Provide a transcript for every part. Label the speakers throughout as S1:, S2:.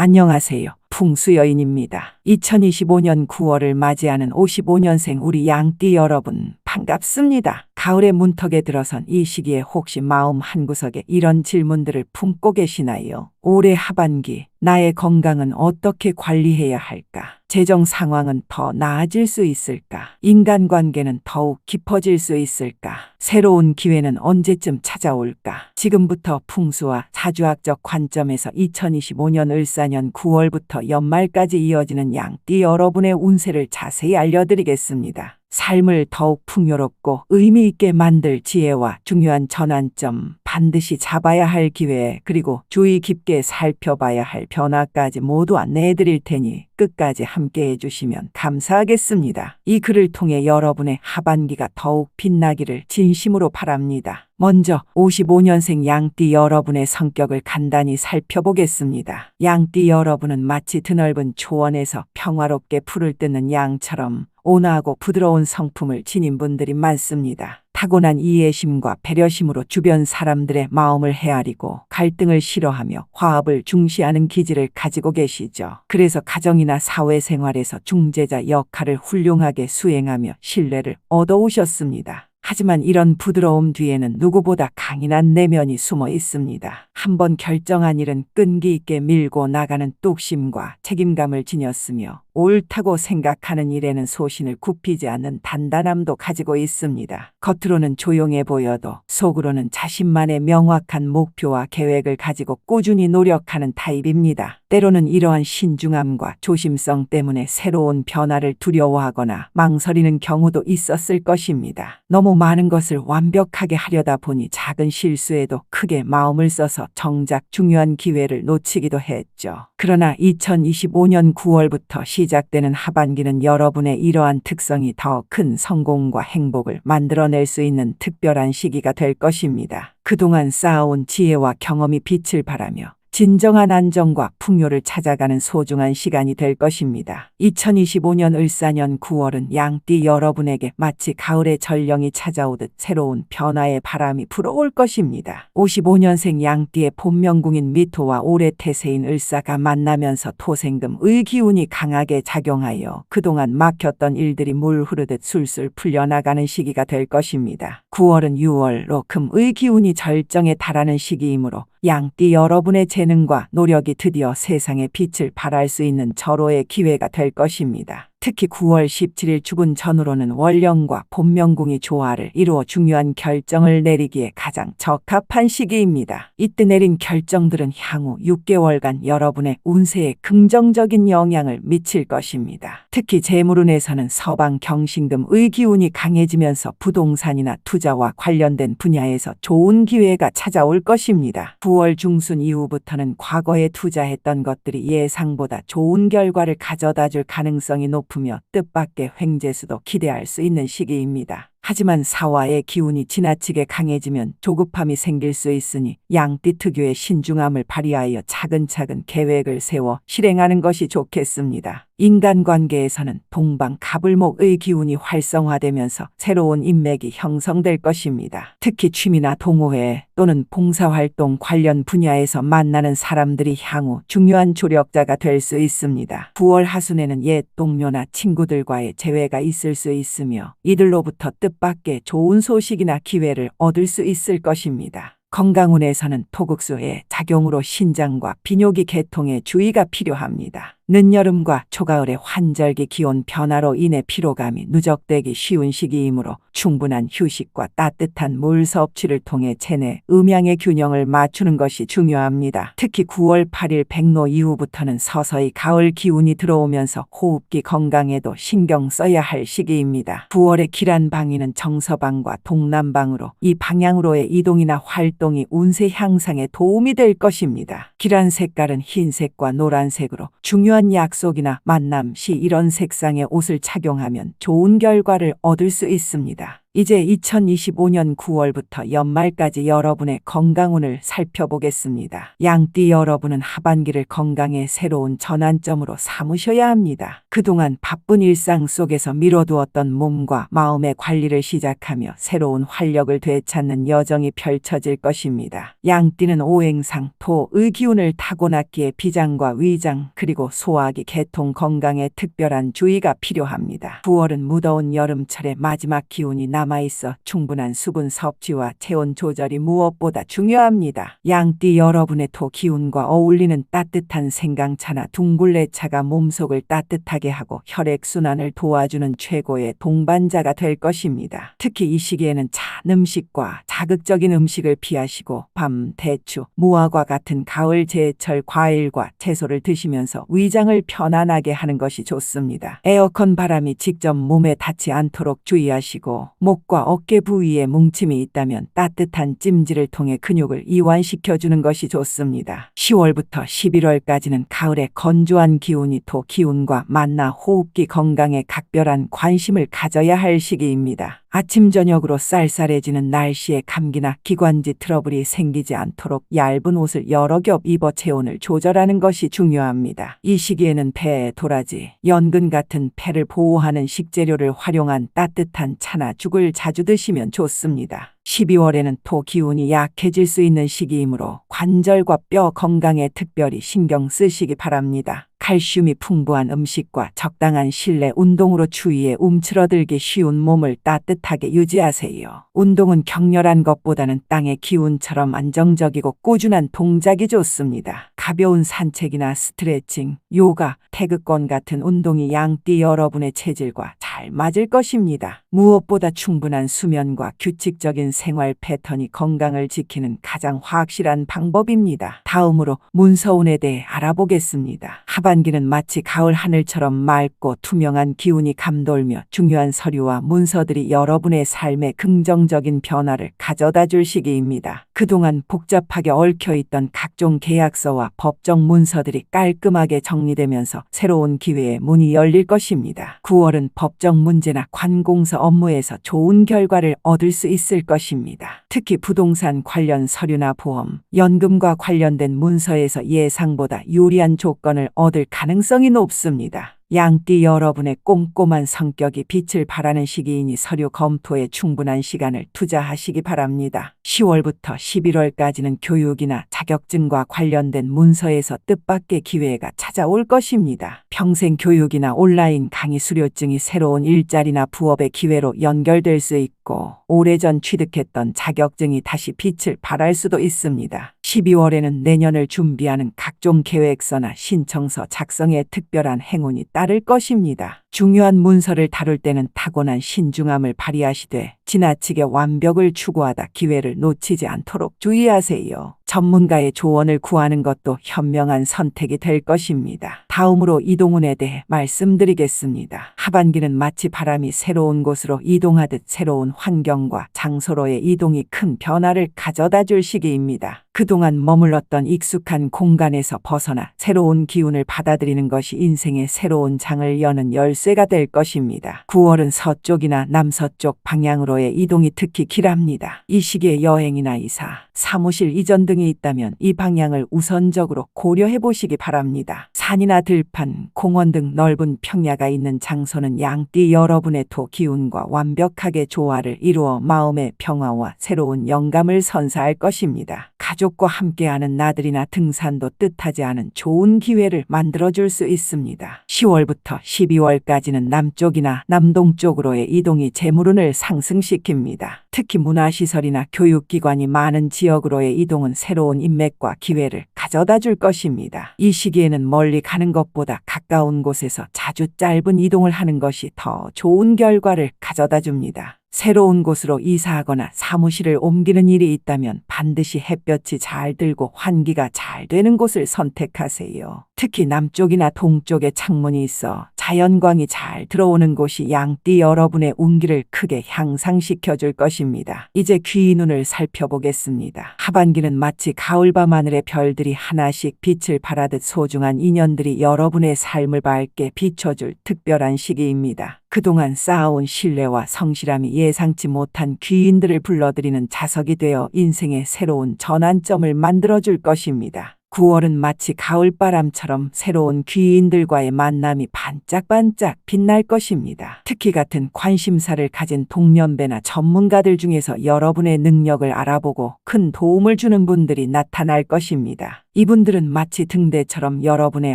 S1: 안녕하세요. 풍수 여인입니다. 2025년 9월을 맞이하는 55년생 우리 양띠 여러분, 반갑습니다. 가을의 문턱에 들어선 이 시기에 혹시 마음 한구석에 이런 질문들을 품고 계시나요? 올해 하반기, 나의 건강은 어떻게 관리해야 할까? 재정 상황은 더 나아질 수 있을까? 인간관계는 더욱 깊어질 수 있을까? 새로운 기회는 언제쯤 찾아올까? 지금부터 풍수와 사주학적 관점에서 2025년 을사년 9월부터 연말까지 이어지는 양띠 여러분의 운세를 자세히 알려드리겠습니다. 삶을 더욱 풍요롭고 의미 있게 만들 지혜와 중요한 전환점, 반드시 잡아야 할 기회, 그리고 주의 깊게 살펴봐야 할 변화까지 모두 안내해 드릴 테니 끝까지 함께 해주시면 감사하겠습니다. 이 글을 통해 여러분의 하반기가 더욱 빛나기를 진심으로 바랍니다. 먼저 55년생 양띠 여러분의 성격을 간단히 살펴보겠습니다. 양띠 여러분은 마치 드넓은 초원에서 평화롭게 풀을 뜯는 양처럼 온화하고 부드러운 성품을 지닌 분들이 많습니다. 타고난 이해심과 배려심으로 주변 사람들의 마음을 헤아리고 갈등을 싫어하며 화합을 중시하는 기질을 가지고 계시죠. 그래서 가정이나 사회생활에서 중재자 역할을 훌륭하게 수행하며 신뢰를 얻어오셨습니다. 하지만 이런 부드러움 뒤에는 누구보다 강인한 내면이 숨어 있습니다. 한번 결정한 일은 끈기 있게 밀고 나가는 뚝심과 책임감을 지녔으며 옳다고 생각하는 일에는 소신을 굽히지 않는 단단함도 가지고 있습니다. 겉으로는 조용해 보여도 속으로는 자신만의 명확한 목표와 계획을 가지고 꾸준히 노력하는 타입입니다. 때로는 이러한 신중함과 조심성 때문에 새로운 변화를 두려워하거나 망설이는 경우도 있었을 것입니다. 너무 많은 것을 완벽하게 하려다 보니 작은 실수에도 크게 마음을 써서 정작 중요한 기회를 놓치기도 했죠. 그러나 2025년 9월부터 시작되는 하반기는 여러분의 이러한 특성이 더 큰 성공과 행복을 만들어낼 수 있는 특별한 시기가 될 것입니다. 그동안 쌓아온 지혜와 경험이 빛을 발하며 진정한 안정과 풍요를 찾아가는 소중한 시간이 될 것입니다. 2025년 을사년 9월은 양띠 여러분에게 마치 가을의 전령이 찾아오듯 새로운 변화의 바람이 불어올 것입니다. 55년생 양띠의 본명궁인 미토와 올해 태세인 을사가 만나면서 토생금 의 기운이 강하게 작용하여 그동안 막혔던 일들이 물 흐르듯 술술 풀려나가는 시기가 될 것입니다. 9월은 6월로 금의 기운이 절정에 달하는 시기이므로 양띠 여러분의 재능과 노력이 드디어 세상의 빛을 발할 수 있는 절호의 기회가 될 것입니다. 특히 9월 17일 죽은 전후로는 월령과 본명궁이 조화를 이루어 중요한 결정을 내리기에 가장 적합한 시기입니다. 이때 내린 결정들은 향후 6개월간 여러분의 운세에 긍정적인 영향을 미칠 것입니다. 특히 재물운에서는 서방 경신금의 기운이 강해지면서 부동산이나 투자와 관련된 분야에서 좋은 기회가 찾아올 것입니다. 9월 중순 이후부터는 과거에 투자했던 것들이 예상보다 좋은 결과를 가져다 줄 가능성이 높 높으며 뜻밖의 횡재수도 기대할 수 있는 시기입니다. 하지만 사화의 기운이 지나치게 강해지면 조급함이 생길 수 있으니 양띠 특유의 신중함을 발휘하여 차근차근 계획을 세워 실행하는 것이 좋겠습니다. 인간관계에서는 동방 가불목의 기운이 활성화되면서 새로운 인맥이 형성될 것입니다. 특히 취미나 동호회 또는 봉사활동 관련 분야에서 만나는 사람들이 향후 중요한 조력자가 될 수 있습니다. 9월 하순에는 옛 동료나 친구들과의 재회가 있을 수 있으며 이들로부터 뜻밖의 좋은 소식이나 기회를 얻을 수 있을 것입니다. 건강운에서는 토국수의 작용으로 신장과 비뇨기 개통에 주의가 필요합니다. 늦여름과 초가을의 환절기 기온 변화로 인해 피로감이 누적되기 쉬운 시기이므로 충분한 휴식과 따뜻한 물 섭취를 통해 체내 음양의 균형을 맞추는 것이 중요합니다. 특히 9월 8일 백로 이후부터는 서서히 가을 기운이 들어오면서 호흡기 건강에도 신경 써야 할 시기입니다. 9월의 기란 방위는 정서방과 동남방으로 이 방향으로의 이동이나 활동이 운세 향상에 도움이 될 것입니다. 기란 색깔은 흰색과 노란색으로 중요한 중요한 약속이나 만남 시 이런 색상의 옷을 착용하면 좋은 결과를 얻을 수 있습니다. 이제 2025년 9월부터 연말까지 여러분의 건강운을 살펴보겠습니다. 양띠 여러분은 하반기를 건강의 새로운 전환점으로 삼으셔야 합니다. 그동안 바쁜 일상 속에서 미뤄두었던 몸과 마음의 관리를 시작하며 새로운 활력을 되찾는 여정이 펼쳐질 것입니다. 양띠는 오행상 토의 기운을 타고났기에 비장과 위장 그리고 소화기 개통 건강에 특별한 주의가 필요합니다. 9월은 무더운 여름철의 마지막 기운이 남아있어 충분한 수분 섭취와 체온 조절이 무엇보다 중요합니다. 양띠 여러분의 토 기운과 어울리는 따뜻한 생강차나 둥글레차가 몸속을 따뜻하게 하고 혈액순환을 도와주는 최고의 동반자가 될 것입니다. 특히 이 시기에는 찬 음식과 자극적인 음식을 피하시고 밤, 대추, 무화과 같은 가을 제철 과일과 채소를 드시면서 위장을 편안하게 하는 것이 좋습니다. 에어컨 바람이 직접 몸에 닿지 않도록 주의하시고 목과 어깨 부위에 뭉침이 있다면 따뜻한 찜질을 통해 근육을 이완시켜주는 것이 좋습니다. 10월부터 11월까지는 가을의 건조한 기운이 토 기운과 만나 호흡기 건강에 각별한 관심을 가져야 할 시기입니다. 아침 저녁으로 쌀쌀해지는 날씨에 감기나 기관지 트러블이 생기지 않도록 얇은 옷을 여러 겹 입어 체온을 조절하는 것이 중요합니다. 이 시기에는 배, 도라지, 연근 같은 폐를 보호하는 식재료를 활용한 따뜻한 차나 죽을 자주 드시면 좋습니다. 12월에는 토 기운이 약해질 수 있는 시기이므로 관절과 뼈 건강에 특별히 신경 쓰시기 바랍니다. 칼슘이 풍부한 음식과 적당한 실내 운동으로 추위에 움츠러들기 쉬운 몸을 따뜻하게 유지하세요. 운동은 격렬한 것보다는 땅의 기운처럼 안정적이고 꾸준한 동작이 좋습니다. 가벼운 산책이나 스트레칭, 요가, 태극권 같은 운동이 양띠 여러분의 체질과 잘 맞을 것입니다. 무엇보다 충분한 수면과 규칙적인 생활 패턴이 건강을 지키는 가장 확실한 방법입니다. 다음으로 문서운에 대해 알아보겠습니다. 하반 기는 마치 가을 하늘처럼 맑고 투명한 기운이 감돌며 중요한 서류와 문서들이 여러분의 삶에 긍정적인 변화를 가져다 줄 시기입니다. 그동안 복잡하게 얽혀있던 각종 계약서와 법정 문서들이 깔끔하게 정리되면서 새로운 기회의 문이 열릴 것입니다. 9월은 법정 문제나 관공서 업무에서 좋은 결과를 얻을 수 있을 것입니다. 특히 부동산 관련 서류나 보험, 연금과 관련된 문서에서 예상보다 유리한 조건을 얻을 가능성이 높습니다. 양띠 여러분의 꼼꼼한 성격이 빛을 발하는 시기이니 서류 검토에 충분한 시간을 투자하시기 바랍니다. 10월부터 11월까지는 교육이나 자격증과 관련된 문서에서 뜻밖의 기회가 찾아올 것입니다. 평생 교육이나 온라인 강의 수료증이 새로운 일자리나 부업의 기회로 연결될 수 있고 오래전 취득했던 자격증이 다시 빛을 발할 수도 있습니다. 12월에는 내년을 준비하는 각종 계획서나 신청서 작성에 특별한 행운이 따를 것입니다. 중요한 문서를 다룰 때는 타고난 신중함을 발휘하시되 지나치게 완벽을 추구하다 기회를 놓치지 않도록 주의하세요. 전문가의 조언을 구하는 것도 현명한 선택이 될 것입니다. 다음으로 이동운에 대해 말씀드리겠습니다. 하반기는 마치 바람이 새로운 곳으로 이동하듯 새로운 환경과 장소로의 이동이 큰 변화를 가져다 줄 시기입니다. 그동안 머물렀던 익숙한 공간에서 벗어나 새로운 기운을 받아들이는 것이 인생의 새로운 장을 여는 열 쇠가 될 것입니다. 9월은 서쪽이나 남서쪽 방향으로의 이동이 특히 길합니다. 이 시기에 여행이나 이사, 사무실 이전 등이 있다면 이 방향을 우선적으로 고려해 보시기 바랍니다. 산이나 들판, 공원 등 넓은 평야가 있는 장소는 양띠 여러분의 토 기운과 완벽하게 조화를 이루어 마음의 평화와 새로운 영감을 선사할 것입니다. 가족과 함께하는 나들이나 등산도 뜻하지 않은 좋은 기회를 만들어줄 수 있습니다. 10월부터 12월까지는 남쪽이나 남동쪽으로의 이동이 재물운을 상승시킵니다. 특히 문화시설이나 교육기관이 많은 지역으로의 이동은 새로운 인맥과 기회를 가져다 줄 것입니다. 이 시기에는 멀리 가는 것보다 가까운 곳에서 자주 짧은 이동을 하는 것이 더 좋은 결과를 가져다 줍니다. 새로운 곳으로 이사하거나 사무실을 옮기는 일이 있다면 반드시 햇볕이 잘 들고 환기가 잘 되는 곳을 선택하세요. 특히 남쪽이나 동쪽에 창문이 있어 자연광이 잘 들어오는 곳이 양띠 여러분의 운기를 크게 향상시켜 줄 것입니다. 이제 귀 눈을 살펴보겠습니다. 하반기는 마치 가을밤 하늘의 별들이 하나씩 빛을 발하듯 소중한 인연들이 여러분의 삶을 밝게 비춰줄 특별한 시기입니다. 그동안 쌓아온 신뢰와 성실함이 예상치 못한 귀인들을 불러들이는 자석이 되어 인생의 새로운 전환점을 만들어줄 것입니다. 9월은 마치 가을바람처럼 새로운 귀인들과의 만남이 반짝반짝 빛날 것입니다. 특히 같은 관심사를 가진 동년배나 전문가들 중에서 여러분의 능력을 알아보고 큰 도움을 주는 분들이 나타날 것입니다. 이분들은 마치 등대처럼 여러분의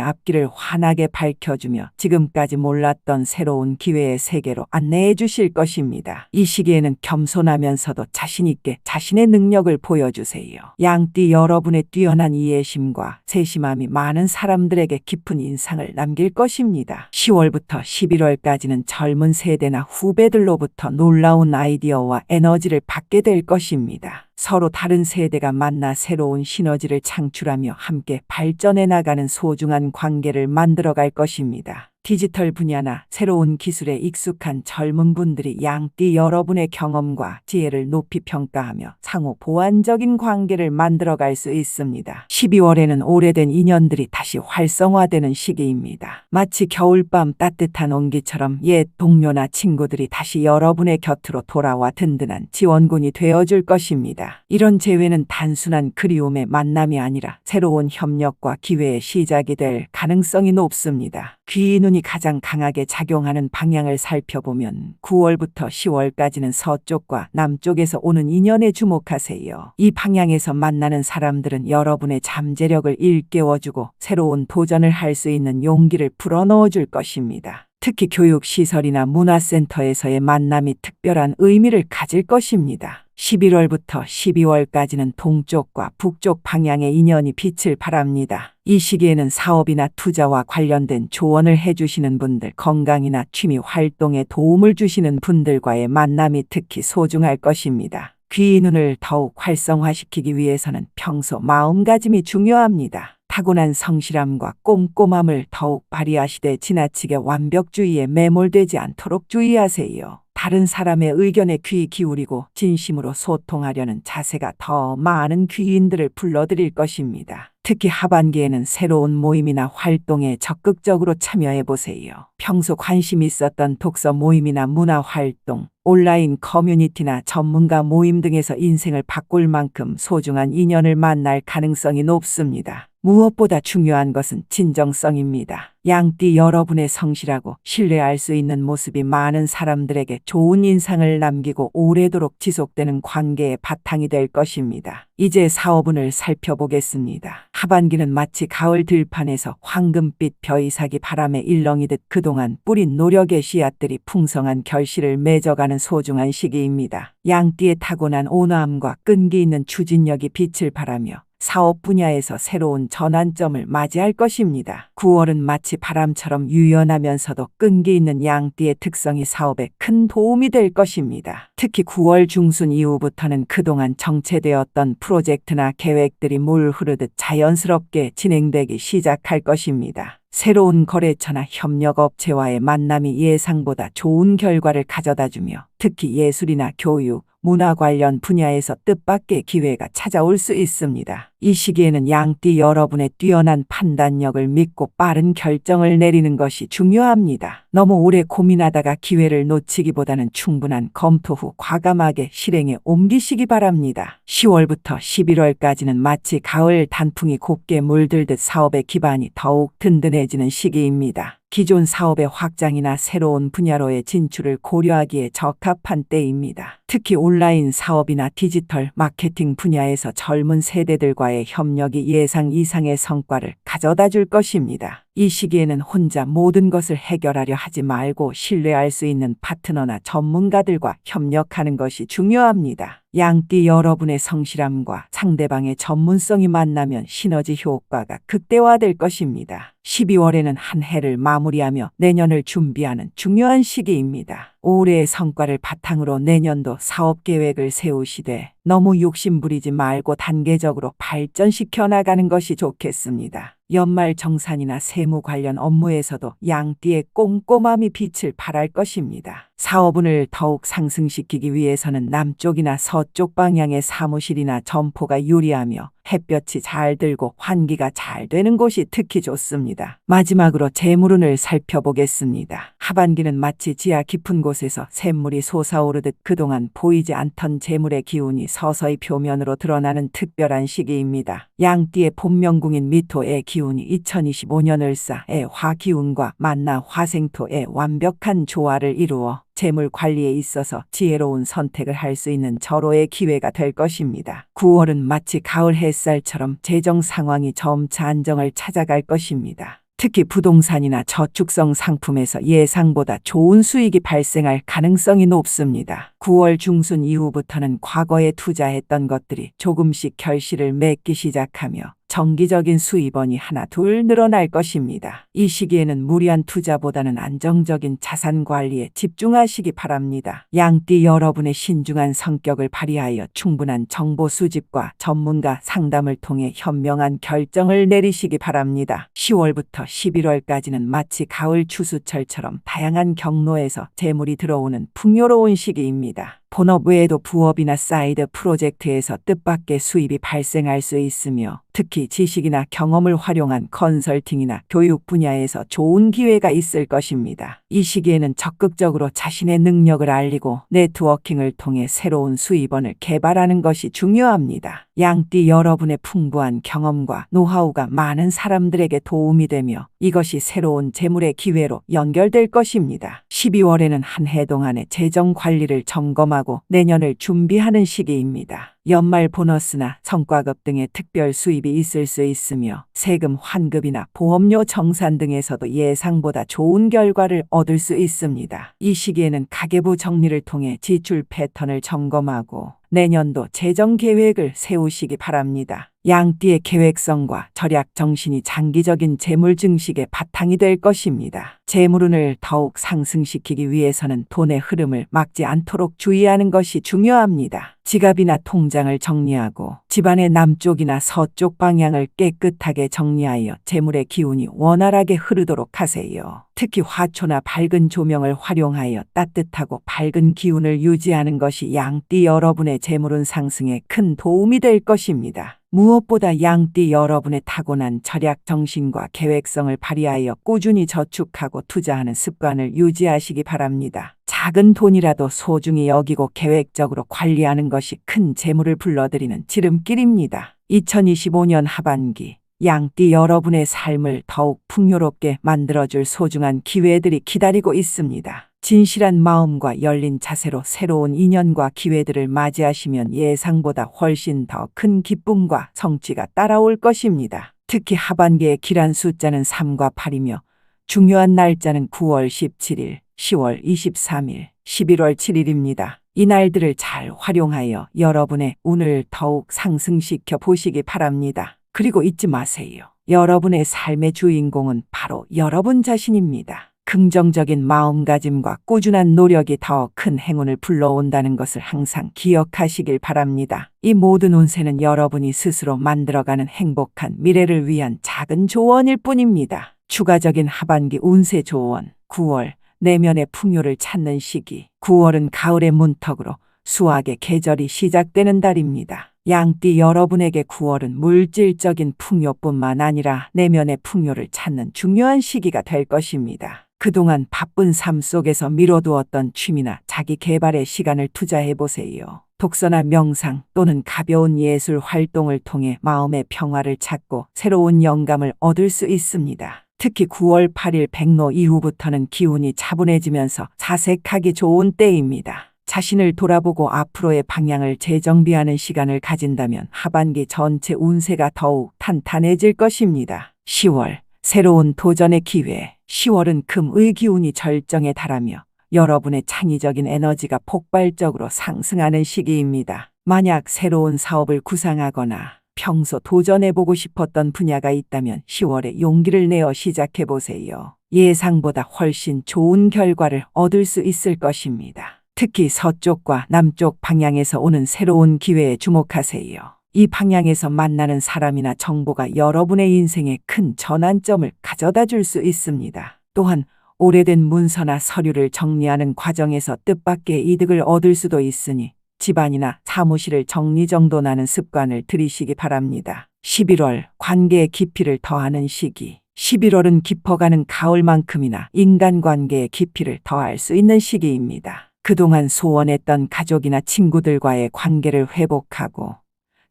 S1: 앞길을 환하게 밝혀주며 지금까지 몰랐던 새로운 기회의 세계로 안내해 주실 것입니다. 이 시기에는 겸손하면서도 자신있게 자신의 능력을 보여주세요. 양띠 여러분의 뛰어난 이해심과 세심함이 많은 사람들에게 깊은 인상을 남길 것입니다. 10월부터 11월까지는 젊은 세대나 후배들로부터 놀라운 아이디어와 에너지를 받게 될 것입니다. 서로 다른 세대가 만나 새로운 시너지를 창출하며 함께 발전해 나가는 소중한 관계를 만들어갈 것입니다. 디지털 분야나 새로운 기술에 익숙한 젊은 분들이 양띠 여러분의 경험과 지혜를 높이 평가하며 상호 보완적인 관계를 만들어갈 수 있습니다. 12월에는 오래된 인연들이 다시 활성화되는 시기입니다. 마치 겨울밤 따뜻한 온기처럼 옛 동료나 친구들이 다시 여러분의 곁으로 돌아와 든든한 지원군이 되어줄 것입니다. 이런 재회는 단순한 그리움의 만남이 아니라 새로운 협력과 기회의 시작이 될 가능성이 높습니다. 귀 눈이 가장 강하게 작용하는 방향을 살펴보면 9월부터 10월까지는 서쪽과 남쪽에서 오는 인연에 주목하세요. 이 방향에서 만나는 사람들은 여러분의 잠재력을 일깨워주고 새로운 도전을 할 수 있는 용기를 불어넣어 줄 것입니다. 특히 교육시설이나 문화센터에서의 만남이 특별한 의미를 가질 것입니다. 11월부터 12월까지는 동쪽과 북쪽 방향의 인연이 빛을 발합니다. 이 시기에는 사업이나 투자와 관련된 조언을 해주시는 분들, 건강이나 취미 활동에 도움을 주시는 분들과의 만남이 특히 소중할 것입니다. 귀 눈을 더욱 활성화시키기 위해서는 평소 마음가짐이 중요합니다. 타고난 성실함과 꼼꼼함을 더욱 발휘하시되 지나치게 완벽주의에 매몰되지 않도록 주의하세요. 다른 사람의 의견에 귀 기울이고 진심으로 소통하려는 자세가 더 많은 귀인들을 불러들일 것입니다. 특히 하반기에는 새로운 모임이나 활동에 적극적으로 참여해 보세요. 평소 관심 있었던 독서 모임이나 문화 활동, 온라인 커뮤니티나 전문가 모임 등에서 인생을 바꿀 만큼 소중한 인연을 만날 가능성이 높습니다. 무엇보다 중요한 것은 진정성입니다. 양띠 여러분의 성실하고 신뢰할 수 있는 모습이 많은 사람들에게 좋은 인상을 남기고 오래도록 지속되는 관계의 바탕이 될 것입니다. 이제 사업운을 살펴보겠습니다. 하반기는 마치 가을 들판에서 황금빛 벼이삭이 바람에 일렁이듯 그동안 뿌린 노력의 씨앗들이 풍성한 결실을 맺어가는 소중한 시기입니다. 양띠의 타고난 온화함과 끈기 있는 추진력이 빛을 발하며 사업 분야에서 새로운 전환점을 맞이할 것입니다. 9월은 마치 바람처럼 유연하면서도 끈기 있는 양띠의 특성이 사업에 큰 도움이 될 것입니다. 특히 9월 중순 이후부터는 그동안 정체되었던 프로젝트나 계획들이 물 흐르듯 자연스럽게 진행되기 시작할 것입니다. 새로운 거래처나 협력업체와의 만남이 예상보다 좋은 결과를 가져다 주며 특히 예술이나 교육, 문화 관련 분야에서 뜻밖의 기회가 찾아올 수 있습니다. 이 시기에는 양띠 여러분의 뛰어난 판단력을 믿고 빠른 결정을 내리는 것이 중요합니다. 너무 오래 고민하다가 기회를 놓치기보다는 충분한 검토 후 과감하게 실행에 옮기시기 바랍니다. 10월부터 11월까지는 마치 가을 단풍이 곱게 물들듯 사업의 기반이 더욱 든든해지는 시기입니다. 기존 사업의 확장이나 새로운 분야로의 진출을 고려하기에 적합한 때입니다. 특히 온라인 사업이나 디지털 마케팅 분야에서 젊은 세대들과의 협력이 예상 이상의 성과를 가져다 줄 것입니다. 이 시기에는 혼자 모든 것을 해결하려 하지 말고 신뢰할 수 있는 파트너나 전문가들과 협력하는 것이 중요합니다. 양띠 여러분의 성실함과 상대방의 전문성이 만나면 시너지 효과가 극대화될 것입니다. 12월에는 한 해를 마무리하며 내년을 준비하는 중요한 시기입니다. 올해의 성과를 바탕으로 내년도 사업 계획을 세우시되 너무 욕심 부리지 말고 단계적으로 발전시켜 나가는 것이 좋겠습니다. 연말 정산이나 세무 관련 업무에서도 양띠의 꼼꼼함이 빛을 발할 것입니다. 사업운을 더욱 상승시키기 위해서는 남쪽이나 서쪽 방향의 사무실이나 점포가 유리하며 햇볕이 잘 들고 환기가 잘 되는 곳이 특히 좋습니다. 마지막으로 재물운을 살펴보겠습니다. 하반기는 마치 지하 깊은 곳에서 샘물이 솟아오르듯 그동안 보이지 않던 재물의 기운이 서서히 표면으로 드러나는 특별한 시기입니다. 양띠의 본명궁인 미토의 기운이 2025년 을사의 화기운과 만나 화생토의 완벽한 조화를 이루어 재물 관리에 있어서 지혜로운 선택을 할 수 있는 절호의 기회가 될 것입니다. 9월은 마치 가을 햇살처럼 재정 상황이 점차 안정을 찾아갈 것입니다. 특히 부동산이나 저축성 상품에서 예상보다 좋은 수익이 발생할 가능성이 높습니다. 9월 중순 이후부터는 과거에 투자했던 것들이 조금씩 결실을 맺기 시작하며 정기적인 수입원이 하나 둘 늘어날 것입니다. 이 시기에는 무리한 투자보다는 안정적인 자산 관리에 집중하시기 바랍니다. 양띠 여러분의 신중한 성격을 발휘하여 충분한 정보 수집과 전문가 상담을 통해 현명한 결정을 내리시기 바랍니다. 10월부터 11월까지는 마치 가을 추수철처럼 다양한 경로에서 재물이 들어오는 풍요로운 시기입니다. 본업 외에도 부업이나 사이드 프로젝트에서 뜻밖의 수입이 발생할 수 있으며 특히 지식이나 경험을 활용한 컨설팅이나 교육 분야에서 좋은 기회가 있을 것입니다. 이 시기에는 적극적으로 자신의 능력을 알리고 네트워킹을 통해 새로운 수입원을 개발하는 것이 중요합니다. 양띠 여러분의 풍부한 경험과 노하우가 많은 사람들에게 도움이 되며 이것이 새로운 재물의 기회로 연결될 것입니다. 12월에는 한 해 동안의 재정 관리를 점검하고 내년을 준비하는 시기입니다. 연말 보너스나 성과급 등의 특별 수입이 있을 수 있으며 세금 환급이나 보험료 정산 등에서도 예상보다 좋은 결과를 얻을 수 있습니다. 이 시기에는 가계부 정리를 통해 지출 패턴을 점검하고 내년도 재정 계획을 세우시기 바랍니다. 양띠의 계획성과 절약 정신이 장기적인 재물 증식의 바탕이 될 것입니다. 재물운을 더욱 상승시키기 위해서는 돈의 흐름을 막지 않도록 주의하는 것이 중요합니다. 지갑이나 통장을 정리하고 집안의 남쪽이나 서쪽 방향을 깨끗하게 정리하여 재물의 기운이 원활하게 흐르도록 하세요. 특히 화초나 밝은 조명을 활용하여 따뜻하고 밝은 기운을 유지하는 것이 양띠 여러분의 재물운 상승에 큰 도움이 될 것입니다. 무엇보다 양띠 여러분의 타고난 절약 정신과 계획성을 발휘하여 꾸준히 저축하고 투자하는 습관을 유지하시기 바랍니다. 작은 돈이라도 소중히 여기고 계획적으로 관리하는 것이 큰 재물을 불러들이는 지름길입니다. 2025년 하반기 양띠 여러분의 삶을 더욱 풍요롭게 만들어줄 소중한 기회들이 기다리고 있습니다. 진실한 마음과 열린 자세로 새로운 인연과 기회들을 맞이하시면 예상보다 훨씬 더 큰 기쁨과 성취가 따라올 것입니다. 특히 하반기의 길한 숫자는 3과 8이며 중요한 날짜는 9월 17일, 10월 23일, 11월 7일입니다. 이 날들을 잘 활용하여 여러분의 운을 더욱 상승시켜 보시기 바랍니다. 그리고 잊지 마세요. 여러분의 삶의 주인공은 바로 여러분 자신입니다. 긍정적인 마음가짐과 꾸준한 노력이 더 큰 행운을 불러온다는 것을 항상 기억하시길 바랍니다. 이 모든 운세는 여러분이 스스로 만들어가는 행복한 미래를 위한 작은 조언일 뿐입니다. 추가적인 하반기 운세 조언 9월 내면의 풍요를 찾는 시기 9월은 가을의 문턱으로 수학의 계절이 시작되는 달입니다. 양띠 여러분에게 9월은 물질적인 풍요뿐만 아니라 내면의 풍요를 찾는 중요한 시기가 될 것입니다. 그동안 바쁜 삶 속에서 미뤄두었던 취미나 자기 개발의 시간을 투자해 보세요. 독서나 명상 또는 가벼운 예술 활동을 통해 마음의 평화를 찾고 새로운 영감을 얻을 수 있습니다. 특히 9월 8일 백로 이후부터는 기운이 차분해지면서 사색하기 좋은 때입니다. 자신을 돌아보고 앞으로의 방향을 재정비하는 시간을 가진다면 하반기 전체 운세가 더욱 탄탄해질 것입니다. 10월 새로운 도전의 기회 10월은 금의 기운이 절정에 달하며 여러분의 창의적인 에너지가 폭발적으로 상승하는 시기입니다. 만약 새로운 사업을 구상하거나 평소 도전해보고 싶었던 분야가 있다면 10월에 용기를 내어 시작해보세요. 예상보다 훨씬 좋은 결과를 얻을 수 있을 것입니다. 특히 서쪽과 남쪽 방향에서 오는 새로운 기회에 주목하세요. 이 방향에서 만나는 사람이나 정보가 여러분의 인생에 큰 전환점을 가져다 줄 수 있습니다. 또한 오래된 문서나 서류를 정리하는 과정에서 뜻밖의 이득을 얻을 수도 있으니 집안이나 사무실을 정리정돈하는 습관을 들이시기 바랍니다. 11월 관계의 깊이를 더하는 시기. 11월은 깊어가는 가을만큼이나 인간관계의 깊이를 더할 수 있는 시기입니다. 그동안 소원했던 가족이나 친구들과의 관계를 회복하고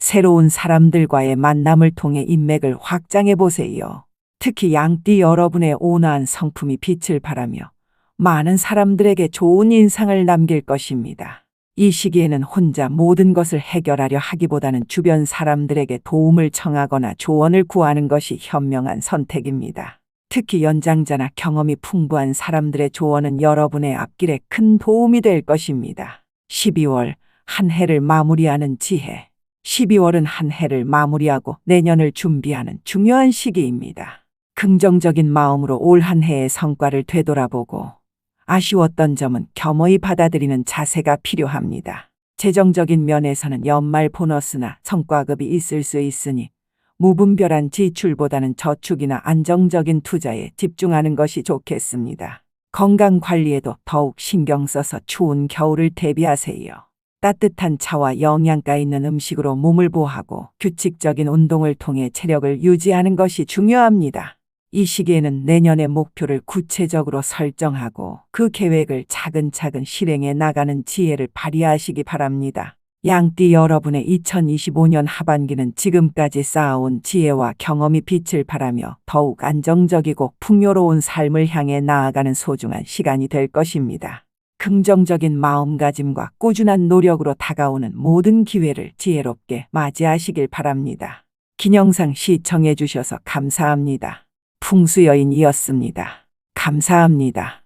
S1: 새로운 사람들과의 만남을 통해 인맥을 확장해 보세요. 특히 양띠 여러분의 온화한 성품이 빛을 발하며 많은 사람들에게 좋은 인상을 남길 것입니다. 이 시기에는 혼자 모든 것을 해결하려 하기보다는 주변 사람들에게 도움을 청하거나 조언을 구하는 것이 현명한 선택입니다. 특히 연장자나 경험이 풍부한 사람들의 조언은 여러분의 앞길에 큰 도움이 될 것입니다. 12월 한 해를 마무리하는 지혜. 12월은 한 해를 마무리하고 내년을 준비하는 중요한 시기입니다. 긍정적인 마음으로 올 한 해의 성과를 되돌아보고 아쉬웠던 점은 겸허히 받아들이는 자세가 필요합니다. 재정적인 면에서는 연말 보너스나 성과급이 있을 수 있으니 무분별한 지출보다는 저축이나 안정적인 투자에 집중하는 것이 좋겠습니다. 건강 관리에도 더욱 신경 써서 추운 겨울을 대비하세요. 따뜻한 차와 영양가 있는 음식으로 몸을 보호하고 규칙적인 운동을 통해 체력을 유지하는 것이 중요합니다. 이 시기에는 내년의 목표를 구체적으로 설정하고 그 계획을 차근차근 실행해 나가는 지혜를 발휘하시기 바랍니다. 양띠 여러분의 2025년 하반기는 지금까지 쌓아온 지혜와 경험이 빛을 발하며 더욱 안정적이고 풍요로운 삶을 향해 나아가는 소중한 시간이 될 것입니다. 긍정적인 마음가짐과 꾸준한 노력으로 다가오는 모든 기회를 지혜롭게 맞이하시길 바랍니다. 긴영상 시청해 주셔서 감사합니다. 풍수여인이었습니다. 감사합니다.